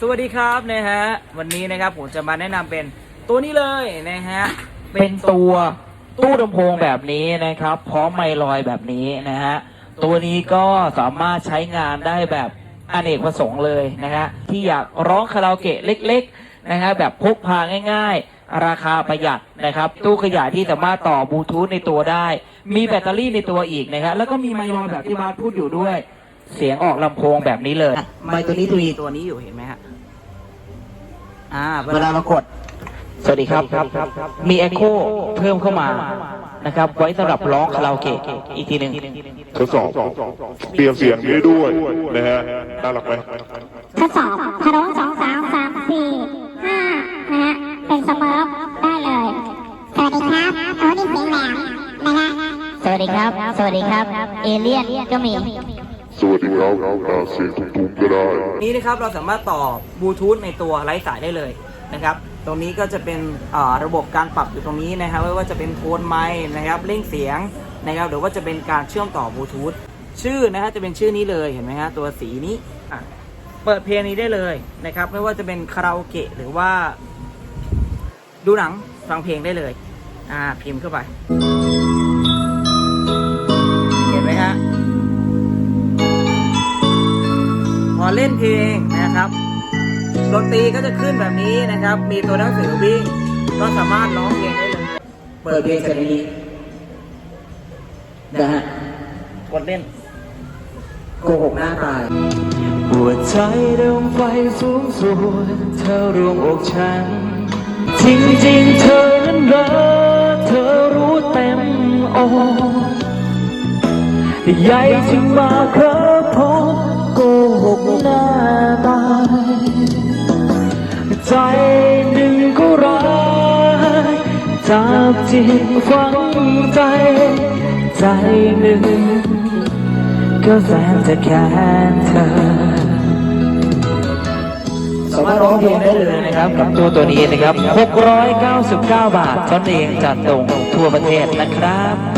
สวัสดีครับนะฮะวันนี้นะครับผมจะมาแนะนำเป็นตัวนี้เลยนะฮะเป็นตัวตู้ลำโพงแบบนี้นะครับ พร้อมไมค์ลอยแบบนี้นะฮะตัวนี้ก็สามารถใช้งานได้แบบอเนกประสงค์เลยนะฮะที่อยากร้องคาราโอเกะเล็กๆนะฮะแบบพกพาง่าย ๆ ราคาประหยัดนะครับ ตู้ขยายที่สามารถต่อบลูทูธในตัวได้ มีแบตเตอรี่ในตัวอีกนะครับแล้วก็มีไมค์ลอยแบบที่บาสพูดอยู่ด้วย เสียงออกลำโพงแบบนี้เลย ไมค์ตัวนี้ตัวนี้ ตัวนี้อยู่เห็นไหมฮะอ่าเวลาเรากด สวัสดีครับ มี Echo เพิ่มเข้ามานะครับ ไว้สำหรับร้องคาราโอเกะอีกทีหนึ่งทดสอบเปลี่ยนเสียงได้ด้วยนะฮะน่ารักไหมทดสอบฮัลโหลสองสามสามสี่ห้านะฮะเป็นสเมิร์ฟได้เลย สวัสดีครับโอ้นี่เสียงแหลมนะฮะสวัสดีครับ สวัสดีครับ เอเลี่ยนก็มี สวัสดีครับอ่าเสียงทุ้มๆก็ได้ นี้นะครับเราสามารถต่อบลูทูธในตัวไร้สายได้เลยนะครับ ตรงนี้ก็จะเป็นอ่าระบบการปรับอยู่ตรงนี้นะครับไม่ว่าจะเป็นโทนไมค์นะครับเร่งเสียงนะครับหรือว่าจะเป็นการเชื่อมต่อบลูทูธชื่อนะฮะจะเป็นชื่อนี้เลยเห็นไหมฮะตัวสีนี้อะเปิดเพลงนี้ได้เลยนะครับ ไม่ว่าจะเป็นคาราโอเกะหรือว่า ดูหนังฟังเพลงได้เลย อ่าพิมพ์เข้าไป เล่นเพลงนะครับดนตรีก็จะขึ้นแบบนี้นะครับ มีตัวหนังสือวิ่ง ก็สามารถร้องเพลงได้เลย เปิดเพลงจากนี้นะฮะกดเล่นโกหกหน้าตายหัวใจเดิมไฟสูงสุดเธอรวมอกฉัน จริงจริงเธอนั้นรักเธอรู้เต็มอกใหญ่จึงมาคยพบ ใจหนึ่งก็ร้ายจับจิตฝังใจ ใจหนึ่งก็แสนจะแค้นเธอ สามารถร้องเพลงได้เลยนะครับกับตัวตัวนี้นะครับ 699 บาทตนเองจัดตรงทั่วประเทศนะครับ